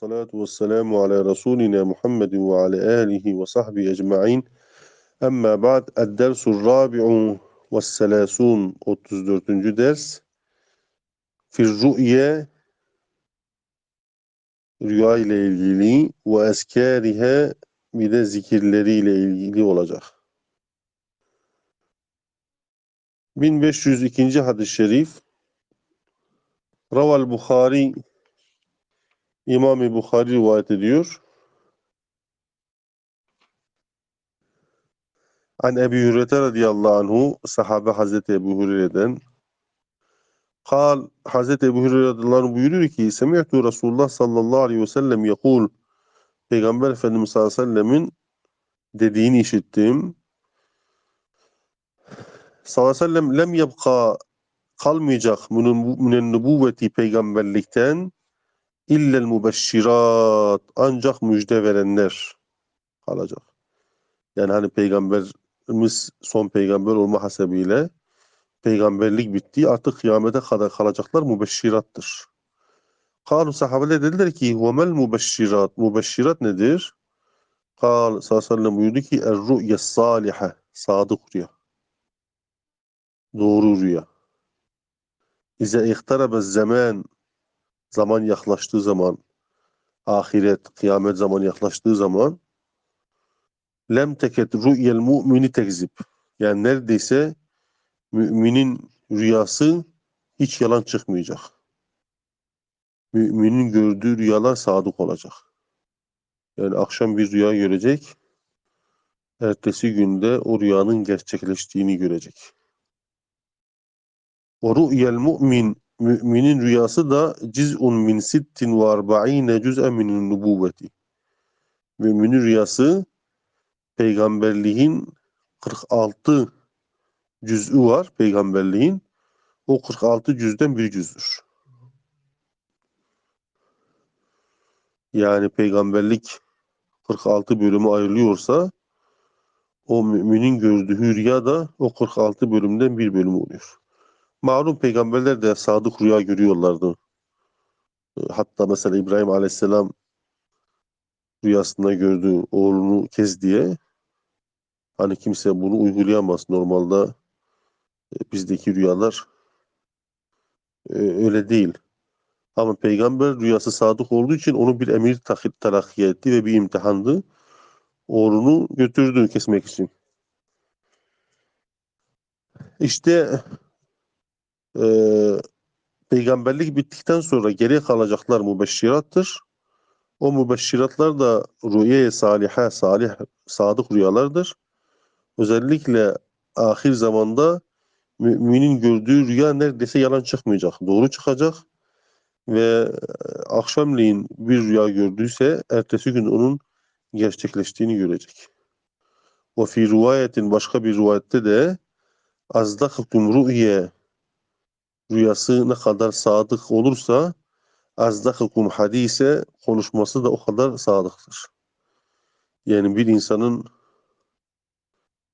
Salatu ve selamu ala Resulina Muhammedin ve ala alihi ve sahbihi ecma'in. Amma ba'd. Ed-dersul rabi'u ve selasun. 34. ders. Fir rü'ye rüya ile ilgili ve eskârihe bir de zikirleriyle ilgili olacak. 1502. hadis-i şerif Raval Bukhari İmam-ı Bukhari rivayet ediyor. An Ebu Hürrete radıyallahu anhu sahabe Hazreti Ebu Hürre'den Kal Hazreti Ebu Hürre radıyallahu anh buyuruyor ki Semi'tu Resulullah sallallahu aleyhi ve sellem yakul Peygamber Efendimiz sallallahu aleyhi ve sellemin dediğini işittim. Sallallahu aleyhi ve sellem lem yebka kalmayacak minen nübüvveti peygamberlikten illel mubeşşirat ancak müjde verenler kalacak. Yani hani peygamberimiz son peygamber olma hasebiyle peygamberlik bitti. Artık kıyamete kadar kalacaklar mubeşşirattır. Kalu sahabeler dediler ki vemel mubeşşirat. Mubeşşirat nedir? Kal sallallahu aleyhi ve sellem buyurdu ki er-ru'ye salihe. Sadık rüya. Doğru rüya. İze ihtarebe zaman zaman yaklaştığı zaman ahiret, kıyamet zamanı yaklaştığı zaman lem teket rü'yel mu'mini tekzip. Yani neredeyse müminin rüyası hiç yalan çıkmayacak. Müminin gördüğü rüyalar sadık olacak. Yani akşam bir rüya görecek, ertesi günde o rüyanın gerçekleştiğini görecek. O rü'yel mu'min müminin rüyası da ciz'un min sittin ve arba'ine cüz'e minin nubuvveti. Müminin rüyası peygamberliğin 46 cüz'ü var peygamberliğin. O 46 cüzden bir cüzdür. Yani peygamberlik 46 bölümü ayrılıyorsa o müminin gördüğü rüya da o 46 bölümden bir bölüm oluyor. Malum peygamberler de sadık rüya görüyorlardı. Hatta mesela İbrahim Aleyhisselam rüyasında gördüğü oğlunu kez diye hani kimse bunu uygulayamaz. Normalde bizdeki rüyalar öyle değil. Ama peygamber rüyası sadık olduğu için onu bir emir telakki etti ve bir imtihandı. Oğlunu götürdü kesmek için. İşte e, peygamberlik bittikten sonra geriye kalacaklar mübeşşirattır. O mübeşşiratlar da rüye salihe, salih, sadık rüyalardır. Özellikle ahir zamanda müminin gördüğü rüya neredeyse yalan çıkmayacak. Doğru çıkacak ve akşamleyin bir rüya gördüyse ertesi gün onun gerçekleştiğini görecek. Ve fi rivayetin başka bir rivayette de azdakakum ru'ye rüyası ne kadar sadık olursa azdakakum hadise konuşması da o kadar sadıktır. Yani bir insanın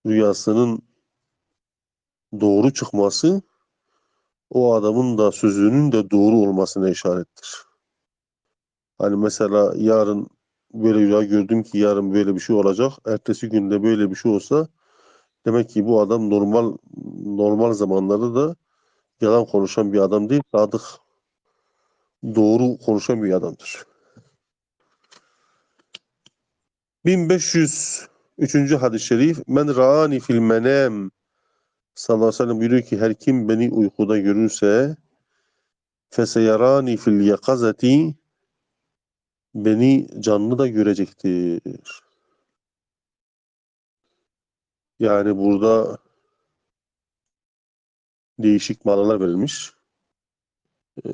rüyasının doğru çıkması o adamın da sözünün de doğru olmasına işarettir. Hani mesela yarın böyle rüya gördüm ki yarın böyle bir şey olacak. Ertesi günde böyle bir şey olsa demek ki bu adam normal normal zamanlarda da yalan konuşan bir adam değil, sadık doğru konuşan bir adamdır. 1503. hadis-i şerif Men ra'ani fil menem sallallahu aleyhi ve sellem ki her kim beni uykuda görürse feseyarani fil yakazati beni canlı da görecektir. Yani burada değişik manalar verilmiş. Ee,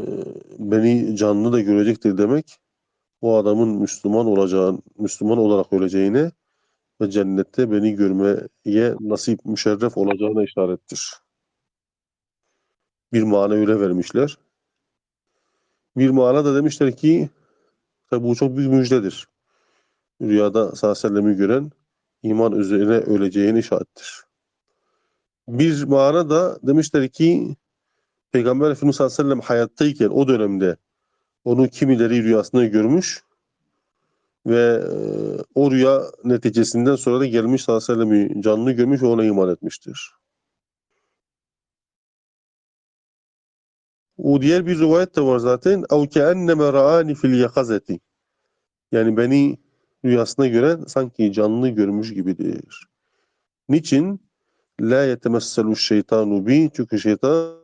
beni canlı da görecektir demek o adamın Müslüman olacağın, Müslüman olarak öleceğine ve cennette beni görmeye nasip müşerref olacağına işarettir. Bir mana öyle vermişler. Bir mana da demişler ki tabi bu çok büyük müjdedir. Rüyada sallallahu gören iman üzerine öleceğine işarettir Bir mana da demişler ki Peygamber Efendimiz sallallahu aleyhi ve sellem hayattayken o dönemde onu kimileri rüyasında görmüş Ve e, o rüya neticesinden sonra da gelmiş sallallahu aleyhi ve sellem'i canlı görmüş ve ona iman etmiştir. O diğer bir rivayet de var zaten. اَوْ كَأَنَّمَا رَآنِ fil yakazeti. Yani beni rüyasına gören sanki canlı görmüş gibidir. Niçin? La yetemesselu şeytanu bi. Çünkü şeytan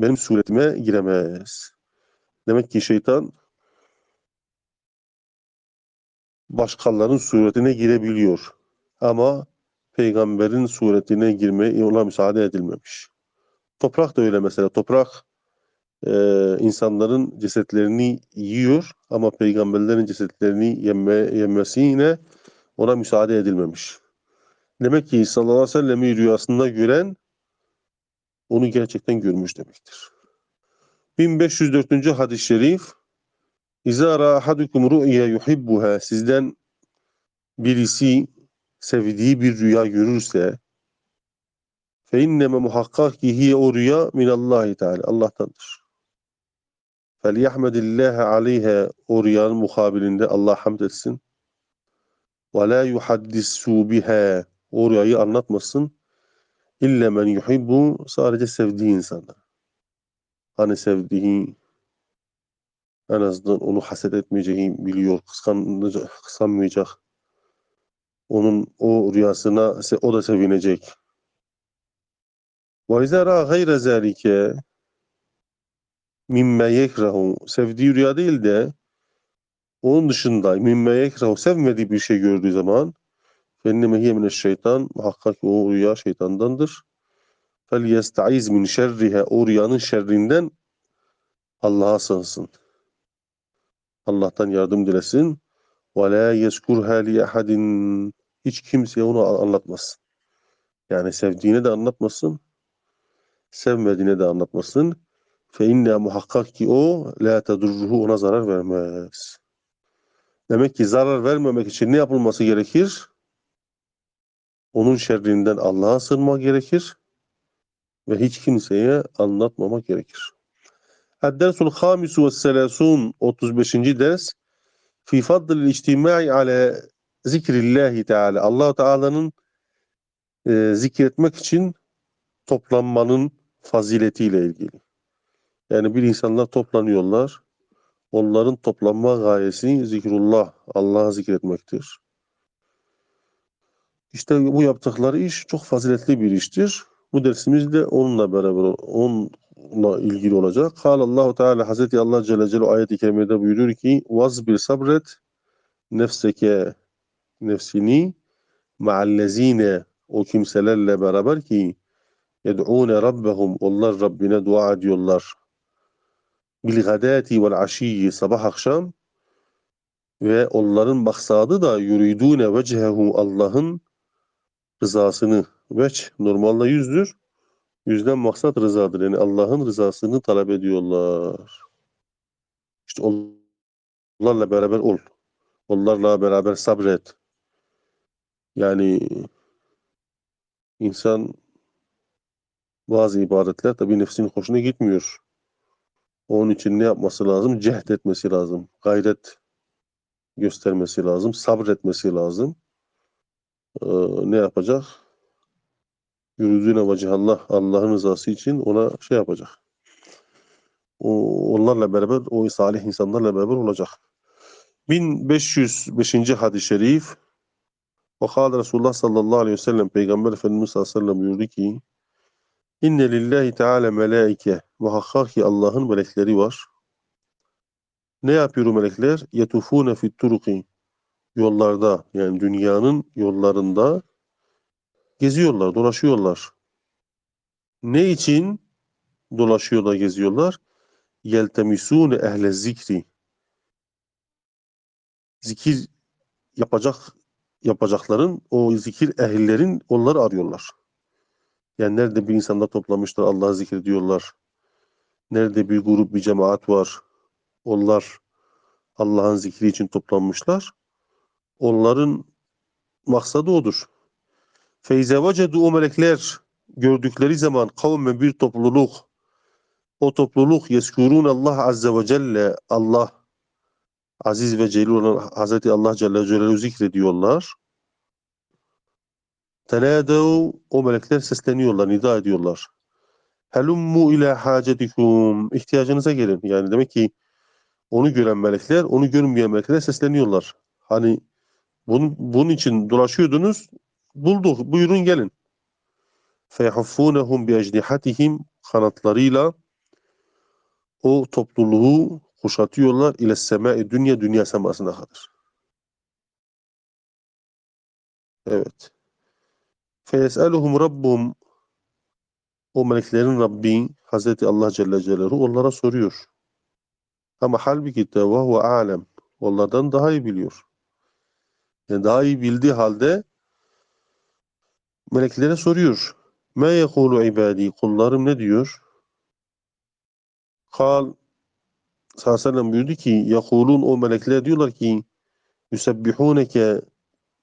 benim suretime giremez. Demek ki şeytan başkalarının suretine girebiliyor. Ama peygamberin suretine girmeye ona müsaade edilmemiş. Toprak da öyle mesela. Toprak e, insanların cesetlerini yiyor ama peygamberlerin cesetlerini yeme, yemesine ona müsaade edilmemiş. Demek ki sallallahu aleyhi ve sellem'i rüyasında gören onu gerçekten görmüş demektir. 1504. hadis-i şerif İzâ râhadukum ru'ya yuhibbuha sizden birisi sevdiği bir rüya görürse fe inneme muhakkak ki hiye o rüya minallahi teala Allah'tandır. Felyahmedillâhe aleyhe o rüyanın mukabilinde Allah hamd etsin. Ve la yuhaddissu biha o rüyayı anlatmasın. İlle men yuhibbu sadece sevdiği insanlar. Hani sevdiği en azından onu haset etmeyeceği biliyor, kıskanmayacak, kıskanmayacak. Onun o rüyasına o da sevinecek. Ve izâ râ gayre zâlike mimme yekrahu sevdiği rüya değil de onun dışında mimme yekrahu sevmediği bir şey gördüğü zaman fenneme hiye şeytan muhakkak o rüya şeytandandır. Yestaiz min şerrihe o rüyanın şerrinden Allah'a sığınsın. Allah'tan yardım dilesin. Yezkurha li ahadin hiç kimseye onu anlatmasın. Yani sevdiğine de anlatmasın. Sevmediğine de anlatmasın. İnne muhakkak ki o la tedurruhu ona zarar vermez. Demek ki zarar vermemek için ne yapılması gerekir? Onun şerrinden Allah'a sığınma gerekir ve hiç kimseye anlatmama gerekir. Ad-dersul hamisu ve selasun 35. ders fi fadl içtimai ala zikrillahi teala. Allah Teala'nın e, zikretmek için toplanmanın faziletiyle ilgili. Yani bir insanlar toplanıyorlar. Onların toplanma gayesi zikrullah, Allah'ı zikretmektir. İşte bu yaptıkları iş çok faziletli bir iştir. Bu dersimiz de onunla beraber, onunla ilgili olacak. Allahu Teala Hazreti Allah Celle Celaluhu ayet-i kerimede buyuruyor ki bir sabret nefseke nefsini ma'allezine o kimselerle beraber ki yed'ûne rabbehum onlar Rabbine dua ediyorlar bil gadati vel aşiyyi sabah akşam ve onların maksadı da yuridune vecehehu Allah'ın rızasını veç normalde yüzdür. Yüzden maksat rızadır. Yani Allah'ın rızasını talep ediyorlar. İşte onlarla beraber ol. Onlarla beraber sabret. Yani insan bazı ibadetler tabii nefsinin hoşuna gitmiyor. Onun için ne yapması lazım? Cehd etmesi lazım. Gayret göstermesi lazım. Sabretmesi lazım. Ee, ne yapacak? Yürüdüğüne vecihallah Allah'ın rızası için ona şey yapacak. O, onlarla beraber, o salih insanlarla beraber olacak. 1505. hadis-i şerif kâle Resulullah sallallahu aleyhi ve sellem Peygamber Efendimiz sallallahu aleyhi ve sellem buyurdu ki İnne lillahi teala melaike muhakkak ki Allah'ın melekleri var. Ne yapıyor melekler? Yetufune fit turuki yollarda yani dünyanın yollarında geziyorlar, dolaşıyorlar. Ne için dolaşıyorlar, geziyorlar? Yeltemisune ehle zikri. Zikir yapacak yapacakların, o zikir ehillerin onları arıyorlar. Yani nerede bir insanlar toplamışlar, Allah'ı zikrediyorlar. Nerede bir grup, bir cemaat var. Onlar Allah'ın zikri için toplanmışlar. Onların maksadı odur. Feyze vecedu o melekler gördükleri zaman kavme bir topluluk o topluluk yeskurun Allah azze ve celle Allah aziz ve celil olan Hazreti Allah Celle Celaluhu zikrediyorlar. Tenâdev o melekler sesleniyorlar, nida ediyorlar. Helummu ila hacetikum ihtiyacınıza gelin. Yani demek ki onu gören melekler, onu görmeyen melekler sesleniyorlar. Hani bunun, bunun için dolaşıyordunuz, bulduk, buyurun gelin. فَيَحُفُّونَهُمْ بِاَجْنِحَتِهِمْ Kanatlarıyla o topluluğu kuşatıyorlar ile semai dünya dünya semasına kadar. Evet. فَيَسْأَلُهُمْ رَبُّهُمْ O meleklerin Rabbi Hazreti Allah Celle Celaluhu onlara soruyor. Ama halbuki de وَهُوَ alem Onlardan daha iyi biliyor. yani daha iyi bildiği halde meleklere soruyor. Ma yekulu ibadi kullarım ne diyor? Kal Sallallahu buyurdu ki yekulun o melekler diyorlar ki yusebbihuneke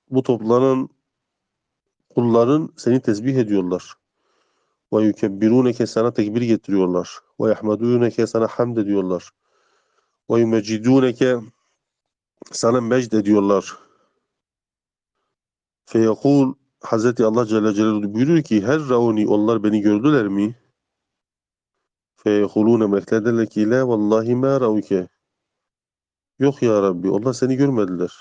bu toplanan kulların seni tesbih ediyorlar. Ve yukebbiruneke sana tekbir getiriyorlar. Ve yahmeduneke sana hamd ediyorlar. Ve yumeciduneke sana mecd ediyorlar. Feyekul Hazreti Allah Celle Celaluhu buyuruyor ki her rauni onlar beni gördüler mi? Feyekulune melekler derler ki la vallahi ma rauke. Yok ya Rabbi onlar seni görmediler.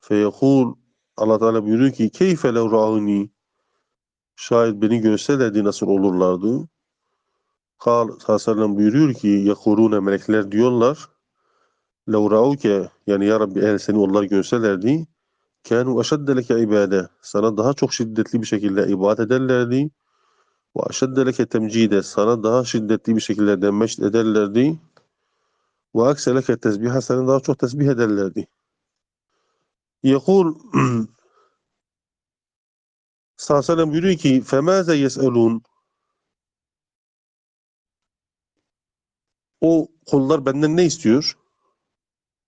Feyekul Allah Teala buyuruyor ki keyfe lev rauni şayet beni görselerdi nasıl olurlardı? Kal sallallahu buyuruyor ki yakurune melekler diyorlar lev rauke yani ya Rabbi eğer seni onlar görselerdi kânu eşedde leke ibade sana daha çok şiddetli bir şekilde ibadet ederlerdi ve eşedde leke temcide sana daha şiddetli bir şekilde demeç ederlerdi ve akseleke tesbiha seni daha çok tesbih ederlerdi. Yekul sallallahu aleyhi buyuruyor ki femâze yes'elûn o kullar benden ne istiyor?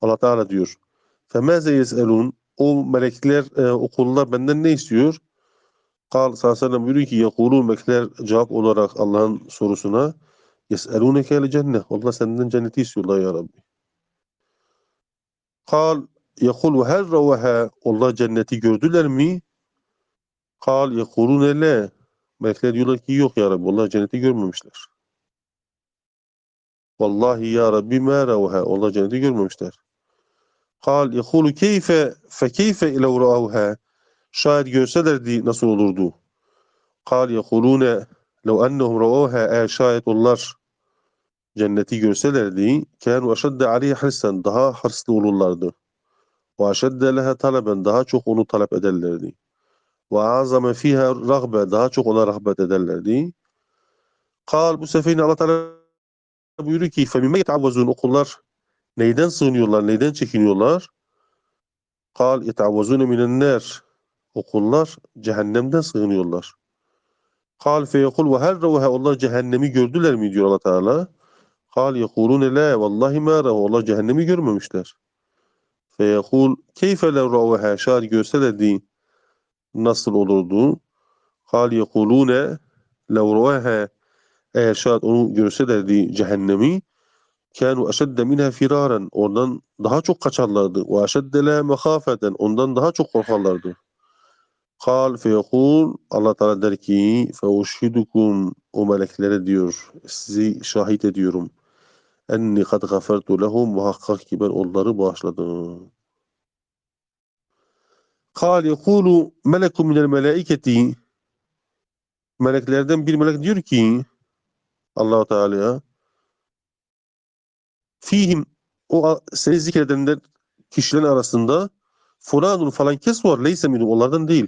Allah Teala diyor. Femâze yes'elûn o melekler, e, o kullar benden ne istiyor? Kal sallallahu buyuruyor ki yekulûn melekler cevap olarak Allah'ın sorusuna yes'elûneke el cennet. Allah senden cenneti istiyorlar ya Rabbi. Kal yekul ve her ravaha Allah cenneti gördüler mi? Kal yekulûne le. Melekler diyorlar ki yok ya Rabbi. Allah cenneti görmemişler. Vallahi ya Rabbi ma ravaha. Allah cenneti görmemişler. Kal yekulu keyfe fe keyfe ile ra'avha. Şayet görselerdi nasıl olurdu? Kal yekulûne lev ennehum ra'avha. Eğer şayet onlar cenneti görselerdi kânu eşedde aleyhi hırsen daha hırslı olurlardı. Ve eşedde leha taleben daha çok onu talep ederlerdi. Ve azame fiha ragbe daha çok ona rağbet ederlerdi. Kal bu sefer yine Allah Teala buyuruyor ki فَمِمَّ يَتَعَوَّزُونَ O kullar Neyden sığınıyorlar? Neyden çekiniyorlar? Kal itavazune minenler. Okullar cehennemden sığınıyorlar. Kal feyekul ve her herrevuhe onlar cehennemi gördüler mi diyor Allah Teala. Kal yekulune la vallahi ma rahu onlar cehennemi görmemişler. Feyekul keyfe lev ravuhe şar görselerdi nasıl olurdu? Kal yekulune lev ravuhe eğer şayet onu görselerdi cehennemi kânu eşedde minha firaren ondan daha çok kaçarlardı ve eşedde la mehafeten ondan daha çok korkarlardı. Kal feyekul Allah Teala der ki feuşhidukum o meleklere diyor sizi şahit ediyorum. Enni kad gafertu lehum muhakkak ki ben onları bağışladım. Kal yekulu melekum minel melaiketi meleklerden bir melek diyor ki Allah Teala'ya fihim o seni zikredenler kişilerin arasında fulanun falan kes var leyse minhum onlardan değil.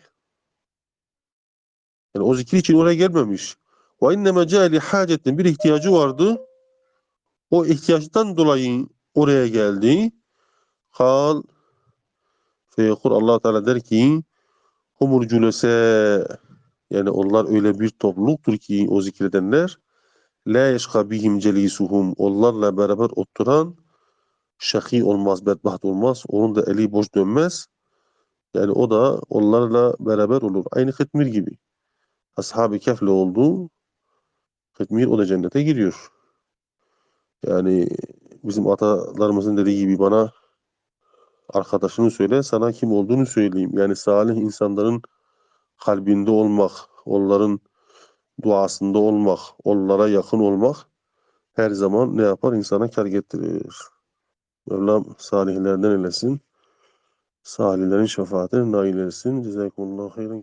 Yani o zikir için oraya gelmemiş. Ve inneme cali hacetin bir ihtiyacı vardı. O ihtiyaçtan dolayı oraya geldi. Kal feyekul Allah Teala der ki humul cülese yani onlar öyle bir topluluktur ki o zikredenler la yeşka bihim celisuhum onlarla beraber oturan şaki olmaz, bedbaht olmaz. Onun da eli boş dönmez. Yani o da onlarla beraber olur. Aynı Hıtmir gibi. Ashab-ı Kehf'le oldu. Hıtmir o da cennete giriyor. Yani bizim atalarımızın dediği gibi bana Arkadaşını söyle, sana kim olduğunu söyleyeyim. Yani salih insanların kalbinde olmak, onların duasında olmak, onlara yakın olmak her zaman ne yapar? İnsana kar getirir. Mevlam salihlerden eylesin. Salihlerin şefaatine nail etsin. Cezakumullahu hayran.